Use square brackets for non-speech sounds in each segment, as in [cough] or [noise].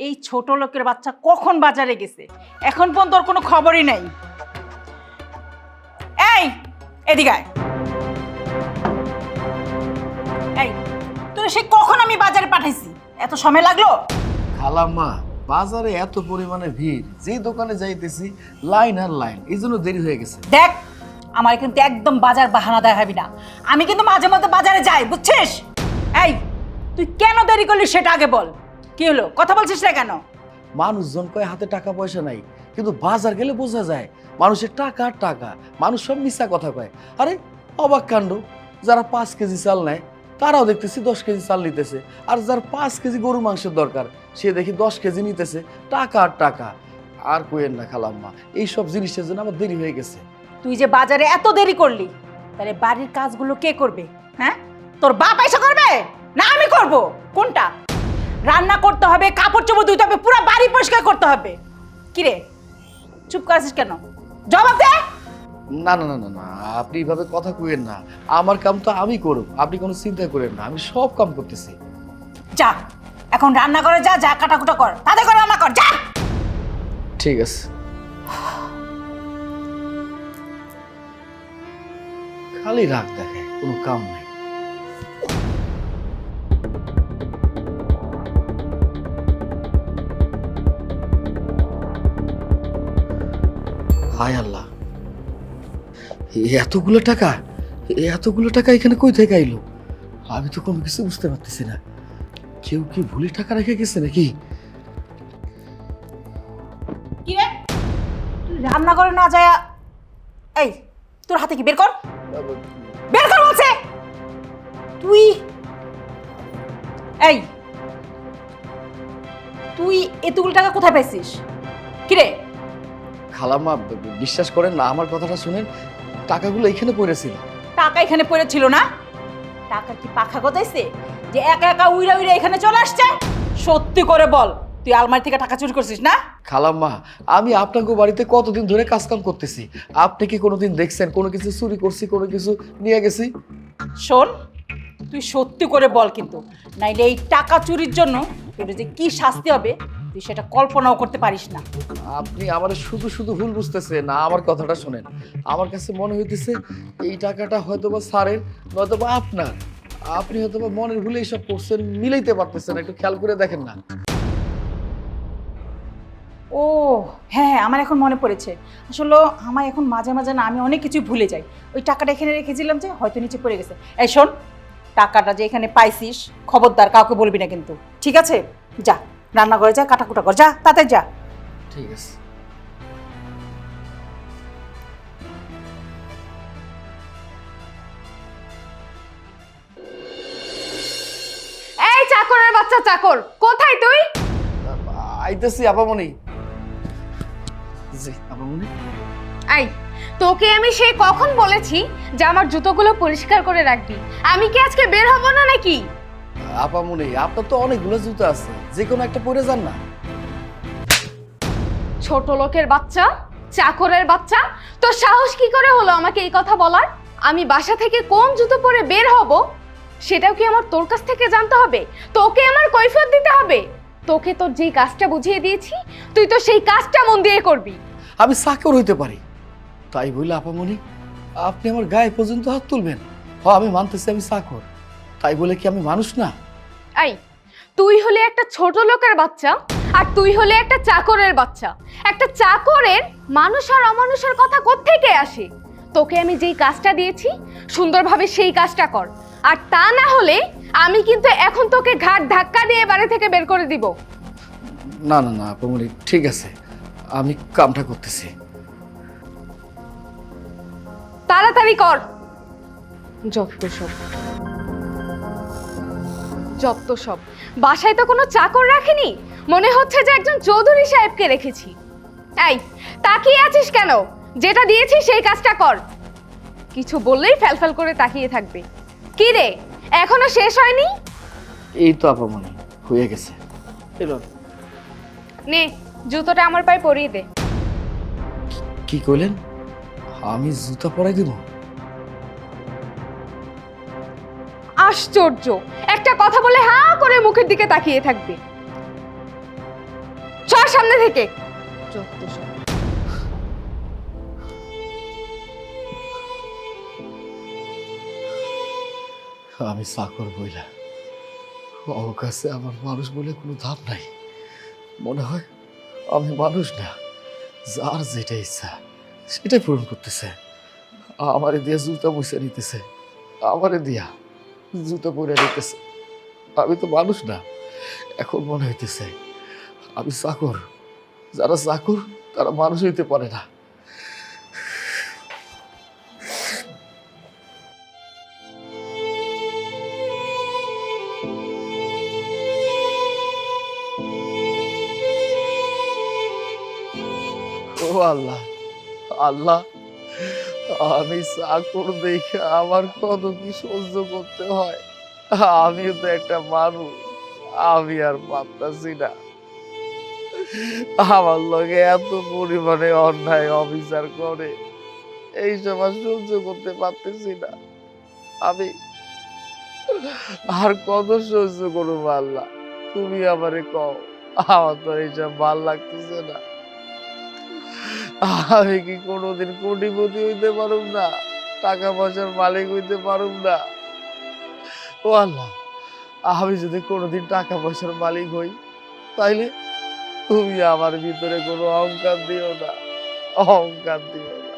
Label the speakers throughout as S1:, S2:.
S1: এই ছোট লোকের বাচ্চা কখন বাজারে গেছে? এখন পর্যন্ত ওর কোনো খবরই নাই। এই এদিকে। এই তোর সে কখন আমি বাজারে পাঠাইছি? এত সময় লাগল?
S2: খালাম্মা বাজারে এত পরিমাণে ভিড় যে দোকানে যাইতেছি লাইন আর লাইন এই জন্য দেরি হয়ে গেছে।
S1: দেখ আমার কিন্তু একদম বাজার বাহানা দেখাবি না। আমি কিন্তু মাঝে মধ্যে বাজারে যাই বুঝছিস? এই তুই কেন দেরি করলি সেটা আগে বল। কি হলো? কথা বলছিস না কেন?
S2: মানুষজন কয় হাতে টাকা পয়সা নাই কিন্তু বাজার গেলে বোঝা যায় মানুষের টাকা আর টাকা মানুষ সব মিথ্যা কথা কয়। আরে অবাক কাণ্ড যারা পাঁচ কেজি চাল নেয় তারাও দেখতেছি দশ কেজি চাল নিতেছে আর যার পাঁচ কেজি গরু মাংসের দরকার সে দেখি দশ কেজি নিতেছে টাকা আর টাকা। আর কোয়েন না খালাম্মা এইসব জিনিসের জন্য আমার দেরি হয়ে গেছে।
S1: তুই যে বাজারে এত দেরি করলি তাহলে বাড়ির কাজগুলো কে করবে হ্যাঁ? তোর বাপ এসে করবে না আমি করব? কোনটা? রান্না করতে হবে কাপড় চোপড় ধুতে হবে পুরো বাড়ি পরিষ্কার করতে হবে। কিরে চুপ করেছিস কেন? জবাব দে!
S2: না না না না না আপনি এইভাবে কথা কইেন না। আমার কাম তো আমি করব আপনি কোনো চিন্তা করেন না আমি সব কাম করতেছি।
S1: যা এখন রান্না করে যা যা কাটাকুটা কর তাদের করে রান্না কর যা!
S2: ঠিক আছে। খালি রাগ দেখে কোনো কাম নাই। হায় আল্লাহ। এতগুলো টাকা এতগুলো টাকা এখানে কই থেকে আইলো? আমি তো কোনো কিছু বুঝতে পারতেছি না। কেউ কি ভুলে টাকা রেখে গেছে নাকি?
S1: কি রে? তুই রান্না করে না যায় এই, তোর হাতে কি বের কর? বের কর বলছে! তুই এই, তুই এতগুলো টাকা কোথায় পাইছিস? কি রে?
S2: খালাম্মা বিশ্বাস করেন না আমার কথাটা শুনেন টাকাগুলো এখানে পড়েছিল।
S1: টাকা এখানে পড়েছিল না? টাকা কি পাখা গজাইছে? যে একা একা উইরা উইরা এখানে চলে আসছে? সত্যি করে বল তুই আলমারি থেকে টাকা চুরি করছিস না?
S2: খালাম্মা আমি আপনাকে বাড়িতে কতদিন ধরে কাজ কাম করতেছি? আপনি কি কোনোদিন দেখছেন কোনো কিছু চুরি করছি কোনো কিছু নিয়ে গেছি?
S1: শোন তুই সত্যি করে বল কিন্তু। নাইলে এই টাকা চুরির জন্য তোর যে কি শাস্তি হবে তুই সেটা কল্পনাও করতে পারিস না।
S2: আপনি আমার শুধু শুধু ভুল বুঝতেছেন না আমার কথাটা শুনেন। আমার কাছে মনে হইতেছে এই টাকাটা হয়তো বা স্যারের নয়তো বা আপনার। আপনি হয়তো বা মনের ভুলে এইসব করছেন মিলাইতে পারতেছেন একটু খেয়াল করে দেখেন না।
S1: ও হ্যাঁ হ্যাঁ আমার এখন মনে পড়েছে। আসলে আমার এখন মাঝে মাঝে না আমি অনেক কিছু ভুলে যাই। ওই টাকাটা এখানে রেখেছিলাম যে হয়তো নিচে পড়ে গেছে। এই শোন টাকাটা যে এখানে পাইছিস খবরদার কাউকে বলবি না কিন্তু। ঠিক আছে? যা রান্না করে যা কাটাকুটা কর। যা তাতে যা।
S2: ঠিক আছে।
S3: এই চাকরের বাচ্চা চাকর কোথায় তুই?
S2: আইতেছি আপামনি। জি আপামনি।
S3: এই তোকে আমি সেই কখন বলেছি যে আমার জুতোগুলো পরিষ্কার করে রাখবি? আমি কি আজকে বের হব না নাকি?
S2: আপামনি আপনার তো অনেকগুলো জুতো আছে যে কোনো একটা পরে যান না।
S3: ছোট লোকের বাচ্চা চাকরের বাচ্চা তোর সাহস কি করে হলো আমাকে এই কথা বলার? আমি বাসা থেকে কোন জুতো পরে বের হব? সেটাও কি আমার তোর কাছ থেকে জানতে হবে? তোকে আমার কৈফিয়ত দিতে হবে? তোকে তোর যেই কাজটা বুঝিয়ে দিয়েছি তুই তো সেই কাজটা মন দিয়ে করবি।
S2: আমি চাকর হইতে পারি। তাই বলে আপামনি আপনি আমার গায়ে পর্যন্ত হাত তুলবেন। হ আমি মানতেছি আমি চাকর। তাই বলে কি আমি মানুষ না?
S3: এই তুই হলে একটা ছোট লোকের বাচ্চা আর তুই হলে একটা চাকরের বাচ্চা। একটা চাকরের মানুষ আর অমানুষের কথা কোত্থেকে আসে? তোকে আমি যেই কাজটা দিয়েছি সুন্দরভাবে সেই কাজটা কর। আর তা না হলে আমি কিন্তু এখন তোকে ঘাট ধাক্কা দিয়ে বাড়ি থেকে বের করে দিব।
S2: না না না আপামনি ঠিক আছে। আমি কামটা করতেছি।
S3: তাড়াতাড়ি কর। যত সব। যত সব। বাসায় তো কোনো চাকর রাখিনি? মনে হচ্ছে যে একজন চৌধুরী সাহেবকে রেখেছি। এই তাকিয়ে আছিস কেন? যেটা দিয়েছি সেই কাজটা কর। কিছু বললেই ফ্যালফ্যাল করে তাকিয়ে থাকবে। কি রে এখনও শেষ হয়নি?
S2: এই তো আপামনি হয়ে গেছে। এলো।
S3: নে জুতোটা আমার পায়ে পরিয়ে দে।
S2: কি কইলেন? আমি জুতা পরাই দিব?
S3: আশ্চর্য! একটা কথা বলে হা করে মুখের দিকে তাকিয়ে থাকবে। আমার সামনে থেকে। যত সব।
S2: আমি চাকর বইলা। কাছে আমার মানুষ বলে কোনো ধাপ নাই। মনে হয় আমি মানুষ না যার যেটা ইচ্ছা। সেটাই পূরণ করতেছে। আমারে দিয়া জুতা মুছে নিতেছে আমারে দিয়া জুতা পরে নিতেছে আমি তো মানুষ না। এখন মনে হইতেছে, আমি চাকর। যারা চাকর, তারা মানুষ হইতে পারে না। ও আল্লাহ। আল্লাহ, আমি চাকর দেখে আমার কত কি সহ্য করতে হয়। আমি তো একটা মানুষ, আমি আর পারতাছি না। আমার লগে এত পরিমাণে অন্যায় অবিচার করে এই সময় সহ্য করতে পারতেছি না। আমি আর কত সহ্য করব আল্লাহ, তুমি আমারে কও, আমার তো এইসব ভালো লাগতেছে না। আমি কি কোনোদিন কোটিপতি হইতে পারুম না? টাকা পয়সার মালিক হইতে পারুম না। ও আল্লাহ, আমি যদি কোনোদিন টাকা পয়সার মালিক হই, তাইলে তুমি আমার ভিতরে কোনো অহংকার দিও না। অহংকার দিও না।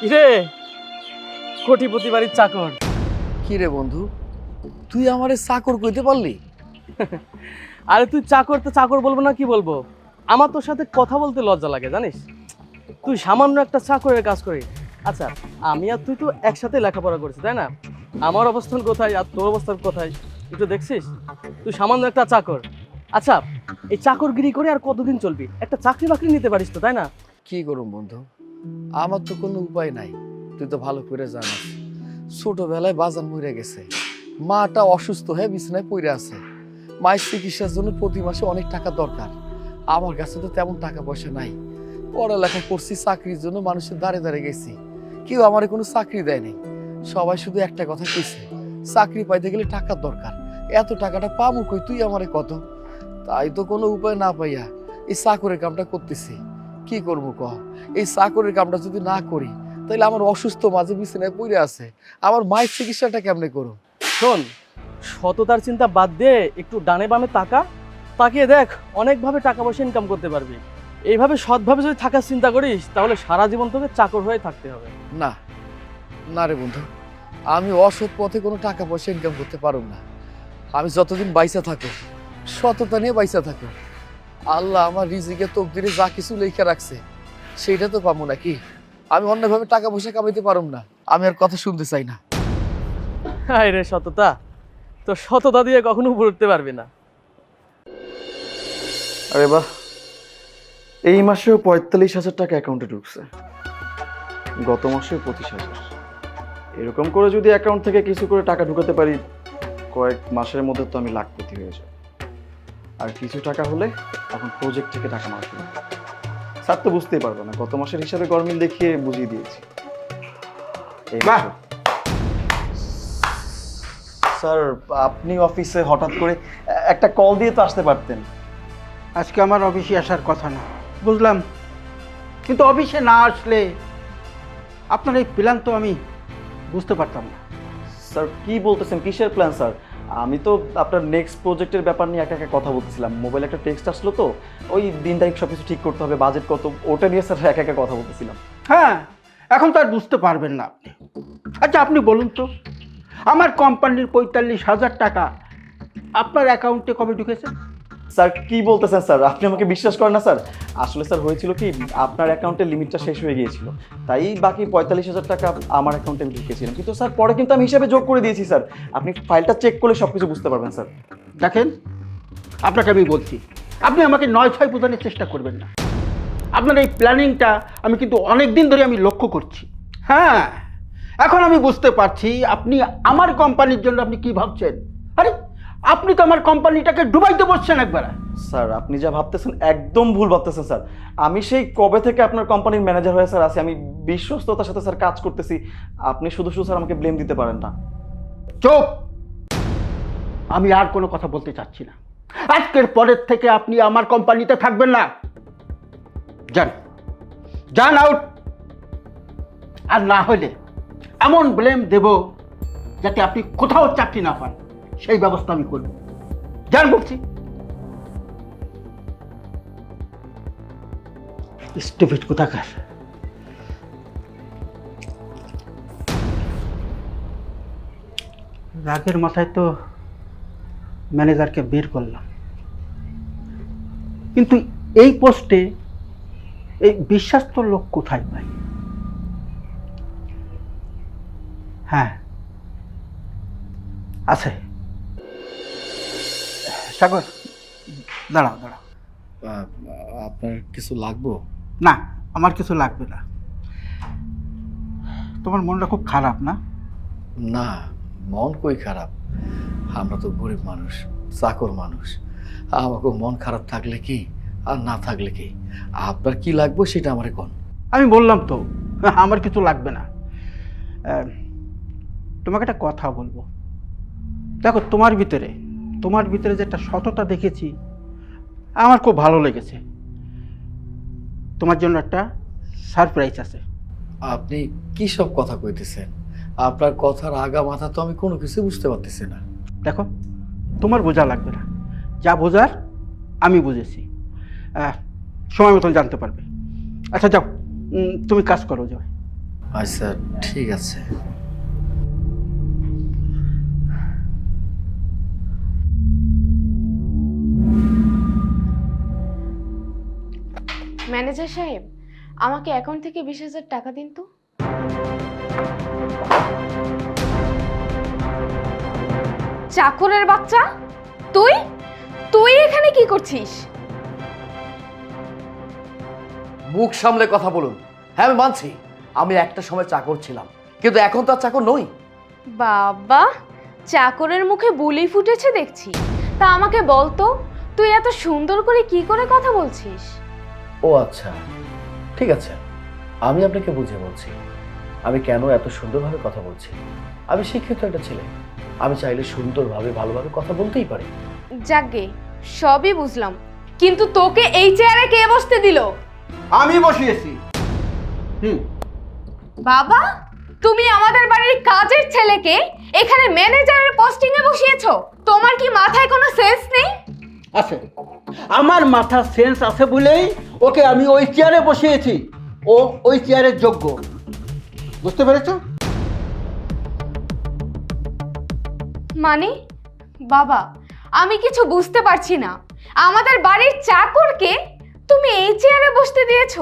S4: কিরে? কোটিপতি বাড়ির চাকর।
S2: কি রে বন্ধু? তুই আমারে চাকর কইতে পারলি? [laughs]
S4: আরে তুই চাকর তো চাকর বলব না কি বলব? আমার তোর সাথে কথা বলতে লজ্জা লাগে জানিস? তুই সামান্য একটা চাকরের কাজ করি আচ্ছা আমি আর তুই তো একসাথে লেখাপড়া করেছি তাই না? আমার অবস্থান কোথায় আর তোর অবস্থান কোথায় তুই তো দেখছিস? তুই সামান্য একটা চাকর। আচ্ছা এই চাকরগিরি করে আর কতদিন চলবি? একটা চাকরি বাকরি নিতে পারিস তো তাই না?
S2: কি করুম বন্ধু? আমার তো কোনো উপায় নাই। তুই তো ভালো করে জানিস। ছোটবেলায় বাজার মরে গেছে। মাটা অসুস্থ হয়ে বিছানায় পড়ে আছে। মায়ের চিকিৎসার জন্য প্রতি মাসে অনেক টাকা দরকার। আমার কাছে তো তেমন টাকা পয়সা নাই। পড়ালেখা করছি, চাকরির জন্য মানুষের দাঁড়ে দাঁড়িয়ে গেছি। কেউ আমার কোনো চাকরি দেয়নি। সবাই শুধু একটা কথা কইছে, চাকরি পাইতে গেলে টাকার দরকার। এত টাকাটা পাবো কই, তুই আমারে কত? তাই তো কোনো উপায় না পাইয়া এই চাকরের কামটা করতেছি। কি করব কহ এই চাকরের কামটা যদি না করি তাহলে আমার অসুস্থ মাঝে বিছানায় পড়ে আছে। আমার মায়ের চিকিৎসাটা কেমনে করো
S4: শোন সততার চিন্তা বাদ দিয়ে একটু ডানে বামে তাকা। তাকিয়ে দেখ অনেকভাবে টাকা পয়সা ইনকাম করতে পারবি। এইভাবে সৎভাবে যদি থাকার চিন্তা করিস তাহলে সারা জীবন তোকে চাকর হয়ে থাকতে হবে।
S2: না না রে বন্ধু আমি অসৎ পথে কোনো টাকা পয়সা ইনকাম করতে পারব না। আমি যতদিন বাইসা থাকো সততা নিয়ে বাইসা থাকো আল্লাহ আমার রিজিকে তকদিরে যা কিছু লেখা রাখছে সেইটা তো পাবো নাকি? আমি অন্যভাবে টাকা পয়সা কামাইতে পারব না। আমি আর কথা শুনতে চাই না।
S4: হায় রে সততা তো সততা দিয়ে কখনো উপরে উঠতে পারবি না।
S5: আরে বাহ এই মাসেও পঁয়তাল্লিশ হাজার টাকা অ্যাকাউন্টে ঢুকছে। গত মাসেও পঁচিশ হাজার। এরকম করে যদি অ্যাকাউন্ট থেকে কিছু করে টাকা ঢুকাতে পারি কয়েক মাসের মধ্যে তো আমি লাখপতি হয়ে যাব। আর কিছু টাকা হলে তখন প্রজেক্ট থেকে টাকা মারা শুরু করব। স্যার তো বুঝতেই পারবে না গত মাসের হিসাবে গরমিল দেখিয়ে বুঝিয়ে দিয়েছি।
S6: বাহ!
S5: স্যার আপনি অফিসে হঠাৎ করে একটা কল দিয়ে তো আসতে পারতেন।
S6: আজকে আমার অফিসে আসার কথা না। বুঝলাম। কিন্তু অফিসে না আসলে আপনার এই প্ল্যান তো আমি বুঝতে পারতাম না।
S5: স্যার কি বলতেছেন? কিসের প্ল্যান স্যার? আমি তো আপনার নেক্সট প্রজেক্টের ব্যাপার নিয়ে একা একা কথা বলতেছিলাম। মোবাইলে একটা টেক্সট আসলো তো, ওই দিন তারিখ সব কিছু ঠিক করতে হবে বাজেট কত, ওটা নিয়ে স্যার এক একা কথা বলতেছিলাম।
S6: হ্যাঁ এখন তো আর বুঝতে পারবেন না আপনি। আচ্ছা আপনি বলুন তো, আমার কোম্পানির পঁয়তাল্লিশ হাজার টাকা আপনার অ্যাকাউন্টে কবে ঢুকেছে?
S5: স্যার, কি বলতেছেন স্যার? আপনি আমাকে বিশ্বাস করেন না, স্যার? আসলে স্যার, হয়েছিল কি, আপনার অ্যাকাউন্টের লিমিটটা শেষ হয়ে গিয়েছিল। তাই বাকি পঁয়তাল্লিশ হাজার টাকা আমার অ্যাকাউন্টে আমি ঢুকেছিলাম কিন্তু স্যার, পরে কিন্তু আমি হিসাবে যোগ করে দিয়েছি, স্যার। আপনি ফাইলটা চেক করলে সব কিছু বুঝতে পারবেন, স্যার।
S6: দেখেন, আপনাকে আমি বলছি, আপনি আমাকে নয় ছয় প্রদানের চেষ্টা করবেন না। আপনার এই প্ল্যানিংটা আমি কিন্তু অনেক দিন ধরে আমি লক্ষ্য করছি। হ্যাঁ এখন আমি বুঝতে পারছি আপনি আমার কোম্পানির জন্য আপনি কি ভাবছেন? আপনি তো আমার কোম্পানিটাকে ডুবাইতে বসছেন একবার।
S5: স্যার আপনি যা ভাবতেছেন একদম ভুল ভাবতেছেন স্যার। আমি সেই কবে থেকে আপনার কোম্পানির ম্যানেজার হয়ে স্যার আছি। আমি বিশ্বস্ততার সাথে স্যার কাজ করতেছি। আপনি শুধু শুধু স্যার আমাকে ব্লেম দিতে পারেন না।
S6: চুপ! আমি আর কোনো কথা বলতে চাচ্ছি না। আজকের পরের থেকে আপনি আমার কোম্পানিতে থাকবেন না। যান। যান আউট আর না হলে এমন ব্লেম দেব যাতে আপনি কোথাও চাকরি না পান। সেই ব্যবস্থা আমি করব। যান বলছি স্টুপিড কোথাকার? রাগের মাথায় তো ম্যানেজারকে বের করলাম। কিন্তু এই পোস্টে এই বিশ্বাস্ত লোক কোথায় পাই হ্যাঁ আছে। সাগর দাঁড়াও দাঁড়াও।
S2: আপনার কিছু লাগবো?
S6: না আমার কিছু লাগবে না। তোমার মনটা খুব খারাপ না?
S2: না মন কই খারাপ? আমরা তো গরিব মানুষ চাকর মানুষ। আমাকে মন খারাপ থাকলে কি আর না থাকলে কি? আপনার কি লাগবে সেটা আমারে কোন?
S6: আমি বললাম তো আমার কিছু লাগবে না। তোমাকে একটা কথা বলব। দেখো তোমার ভিতরে তোমার ভিতরে যে একটা সততা দেখেছি আমার খুব ভালো লেগেছে। তোমার জন্য একটা সারপ্রাইজ আছে।
S2: আপনি কি সব কথা কইতেছেন? আপনার কথার আগা মাথা তো আমি কোনো কিছু বুঝতে পারতেছি না।
S6: দেখো তোমার বোঝা লাগবে না। যা বোঝার আমি বুঝেছি। সময় মতন জানতে পারবে। আচ্ছা যাও। তুমি কাজ করো যাও।
S2: আচ্ছা ঠিক আছে।
S3: ম্যানেজার সাহেব আমাকে অ্যাকাউন্ট থেকে বিশ হাজার টাকা দিন তো। চাকরের বাচ্চা? তুই? তুই এখানে কি করছিস?
S2: মুখ সামলে কথা বলুন। হ্যাঁ আমি মানছি। আমি একটা সময় চাকর ছিলাম কিন্তু এখন তো আর চাকর নই।
S3: বাবা চাকরের মুখে বুলি ফুটেছে দেখছি। তা আমাকে বলতো তুই এত সুন্দর করে কি করে কথা বলছিস?
S2: ও আচ্ছা ঠিক আছে। আমি আপনাকে বুঝে বলছি। আমি কেন এত সুন্দরভাবে কথা বলছি? আমি শিক্ষিত একটা ছেলে। আমি চাইলে সুন্দরভাবে ভালোভাবে কথা বলতেই পারি।
S3: যাকগে সবই বুঝলাম। কিন্তু তোকে এই চেয়ারে কে বসতে দিল?
S6: আমি বসিয়েছি। হুম।
S3: বাবা তুমি আমাদের বাড়ির কাজের ছেলেকে এখানে ম্যানেজারের পোস্টিং এ বসিয়েছো? তোমার কি মাথায় কোনো সেন্স নেই?
S6: আছে। আমার মাথা সেন্স আছে বলেই ওকে আমি ওই চেয়ারে বসিয়েছি। ও ওই চেয়ারের যোগ্য। বুঝতে পেরেছ?
S3: মানে? বাবা আমি কিছু বুঝতে পারছি না। আমাদের বাড়ির চাকরকে তুমি এই চেয়ারে বসতে দিয়েছ।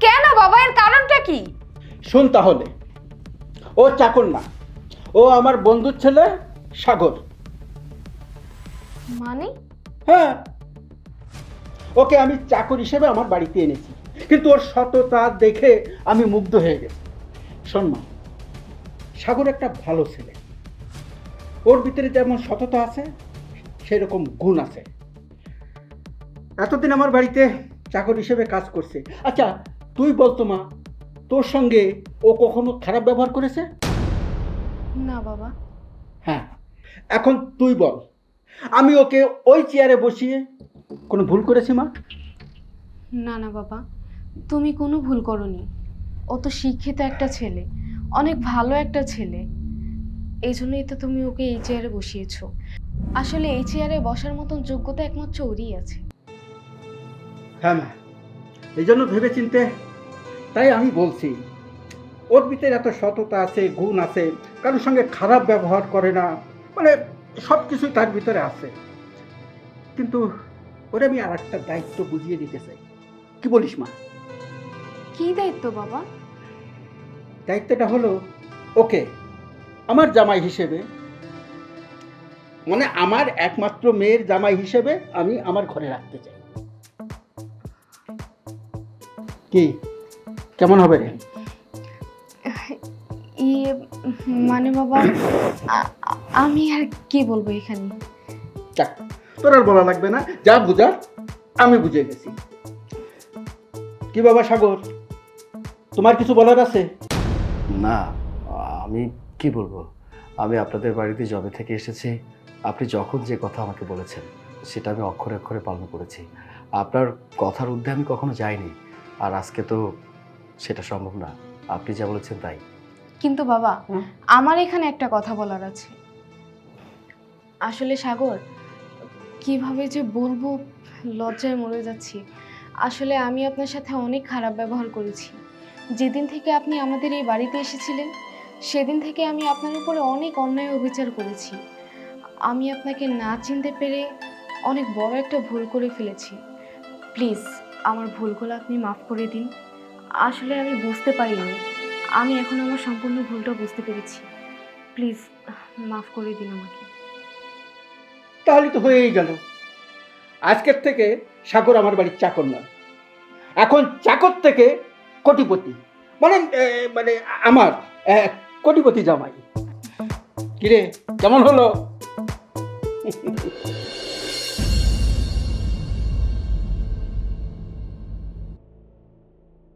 S3: কেন বাবা এর কারণটা কি?
S6: শোন তাহলে। ও চাকর না। ও আমার বন্ধুর ছেলে সাগর।
S3: মানে?
S6: হ্যাঁ। ওকে আমি চাকর হিসেবে আমার বাড়িতে এনেছি। কিন্তু ওর সততা দেখে আমি মুগ্ধ হয়ে গেছি। শোন মা সাগর একটা ভালো ছেলে। ওর ভিতরে যেমন সততা আছে সেরকম গুণ আছে। এতদিন আমার বাড়িতে চাকর হিসেবে কাজ করছে। আচ্ছা তুই বলতো মা তোর সঙ্গে ও কখনো খারাপ ব্যবহার করেছে?
S3: না বাবা।
S6: হ্যাঁ এখন তুই বল। আমি ওকে ওই চেয়ারে বসিয়ে কোনো ভুল করেছি মা?
S3: না না বাবা তুমি কোনো ভুল করনি। ও তো শিক্ষিত একটা ছেলে অনেক ভালো একটা ছেলে। এই জন্যই তো তুমি ওকে এই চেয়ারে বসিয়েছো। আসলে এই চেয়ারে বসার মতন যোগ্যতা একমাত্র ওরই আছে।
S6: হ্যাঁ মা এই জন্য ভেবে চিনতে তাই আমি বলছি ওর ভিতরে এত সততা আছে গুণ আছে কারোর সঙ্গে খারাপ ব্যবহার করে না মানে সব কিছুই তার ভিতরে আছে। কিন্তু ওরে আমি আর একটা দায়িত্ব বুঝিয়ে দিতে চাই। কি বলিস মা?
S3: কি দায়িত্ব বাবা?
S6: দায়িত্বটা হলো ওকে আমার জামাই হিসেবে মানে আমার একমাত্র মেয়ের জামাই হিসেবে আমি আমার ঘরে রাখতে চাই। কি? কেমন হবে? রে
S3: ইয়ে মানে বাবা আমি আর কি বলব এখানে?
S6: তোর আর বলা লাগবে না যা বুঝার আমি বুঝে গেছি কি বাবা সাগর? তোমার কিছু বলার আছে?
S2: না আমি কি বলব? আমি আপনাদের বাড়িতে জবে থেকে এসেছি। আপনি যখন যে কথা আমাকে বলেছেন সেটা আমি অক্ষরে অক্ষরে পালন করেছি। আপনার কথার ঊর্ধ্বে আমি কখনো যাইনি আর আজকে তো সেটা সম্ভব না। আপনি যা বলেছেন তাই।
S3: কিন্তু বাবা আমার এখানে একটা কথা বলার আছে। আসলে সাগর কীভাবে যে বলব, লজ্জায় মরে যাচ্ছি। আসলে আমি আপনার সাথে অনেক খারাপ ব্যবহার করেছি। যেদিন থেকে আপনি আমাদের এই বাড়িতে এসেছিলেন, সেদিন থেকে আমি আপনার উপরে অনেক অন্যায় অবিচার করেছি। আমি আপনাকে না চিনতে পেরে অনেক বড় একটা ভুল করে ফেলেছি। প্লিজ, আমার ভুলগুলো আপনি মাফ করে দিন। আসলে আমি বুঝতে পারিনি। আমি এখন আমার সম্পূর্ণ ভুলটা বুঝতে পেরেছি। প্লিজ, মাফ করে দিন আমাকে।
S6: তাহলে তো হয়েই গেল। আজকের থেকে সাগর আমার বাড়ির চাকর নয়। এখন চাকর থেকে কোটিপতি মানে মানে আমার কোটিপতি জামাই। কিরে, কেমন হলো?